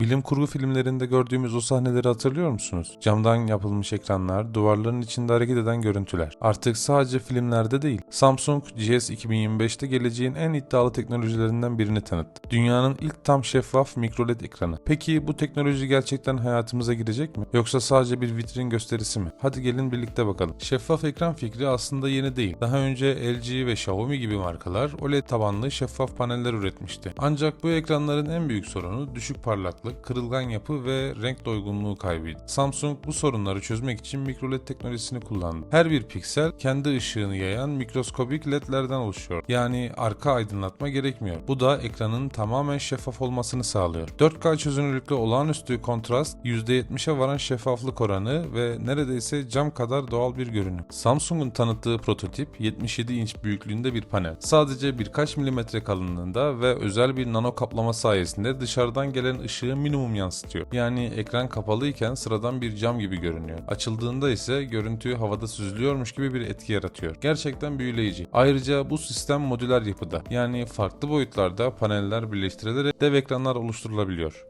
Bilim kurgu filmlerinde gördüğümüz o sahneleri hatırlıyor musunuz? Camdan yapılmış ekranlar, duvarların içinde hareket eden görüntüler. Artık sadece filmlerde değil, Samsung GS 2025'te geleceğin en iddialı teknolojilerinden birini tanıttı. Dünyanın ilk tam şeffaf mikroled ekranı. Peki bu teknoloji gerçekten hayatımıza girecek mi? Yoksa sadece bir vitrin gösterisi mi? Hadi gelin birlikte bakalım. Şeffaf ekran fikri aslında yeni değil. Daha önce LG ve Xiaomi gibi markalar OLED tabanlı şeffaf paneller üretmişti. Ancak bu ekranların en büyük sorunu düşük parlaklık, kırılgan yapı ve renk doygunluğu kaybıydı. Samsung bu sorunları çözmek için mikroled teknolojisini kullandı. Her bir piksel kendi ışığını yayan mikroskobik ledlerden oluşuyor. Yani arka aydınlatma gerekmiyor. Bu da ekranın tamamen şeffaf olmasını sağlıyor. 4K çözünürlüklü olağanüstü kontrast, %70'e varan şeffaflık oranı ve neredeyse cam kadar doğal bir görünüm. Samsung'un tanıttığı prototip 77 inç büyüklüğünde bir panel. Sadece birkaç milimetre kalınlığında ve özel bir nano kaplama sayesinde dışarıdan gelen ışığı minimum yansıtıyor. Yani ekran kapalıyken sıradan bir cam gibi görünüyor. Açıldığında ise görüntüyü havada süzülüyormuş gibi bir etki yaratıyor. Gerçekten büyüleyici. Ayrıca bu sistem modüler yapıda. Yani farklı boyutlarda paneller birleştirilerek dev ekranlar oluşturulabiliyor.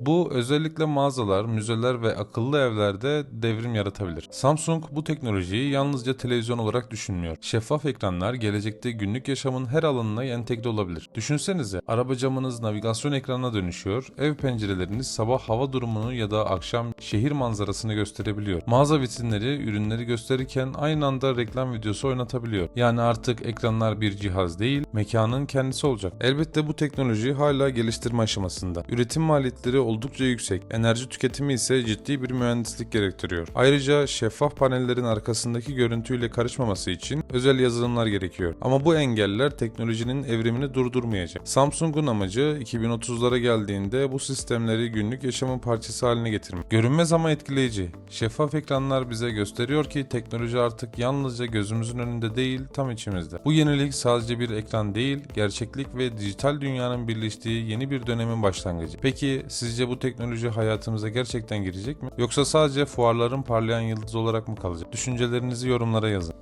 Bu özellikle mağazalar, müzeler ve akıllı evlerde devrim yaratabilir. Samsung bu teknolojiyi yalnızca televizyon olarak düşünmüyor. Şeffaf ekranlar gelecekte günlük yaşamın her alanına entegre olabilir. Düşünsenize, araba camınız navigasyon ekranına dönüşüyor, ev pencereleriniz sabah hava durumunu ya da akşam şehir manzarasını gösterebiliyor. Mağaza vitrinleri ürünleri gösterirken aynı anda reklam videosu oynatabiliyor. Yani artık ekranlar bir cihaz değil, mekanın kendisi olacak. Elbette bu teknoloji hala geliştirme aşamasında. Üretim maliyetleri oldukça yüksek, enerji tüketimi ise ciddi bir mühendislik gerektiriyor. Ayrıca şeffaf panellerin arkasındaki görüntüyle karışmaması için özel yazılımlar gerekiyor. Ama bu engeller teknolojinin evrimini durdurmayacak. Samsung'un amacı 2030'lara geldiğinde bu sistemleri günlük yaşamın parçası haline getirmek. Görünmez ama etkileyici. Şeffaf ekranlar bize gösteriyor ki teknoloji artık yalnızca gözümüzün önünde değil, tam içimizde. Bu yenilik sadece bir ekran değil, gerçeklik ve dijital dünyanın birleştiği yeni bir dönemin başlangıcı. Peki sizce bu teknoloji hayatımıza gerçekten girecek mi? Yoksa sadece fuarların parlayan yıldızı olarak mı kalacak? Düşüncelerinizi yorumlara yazın.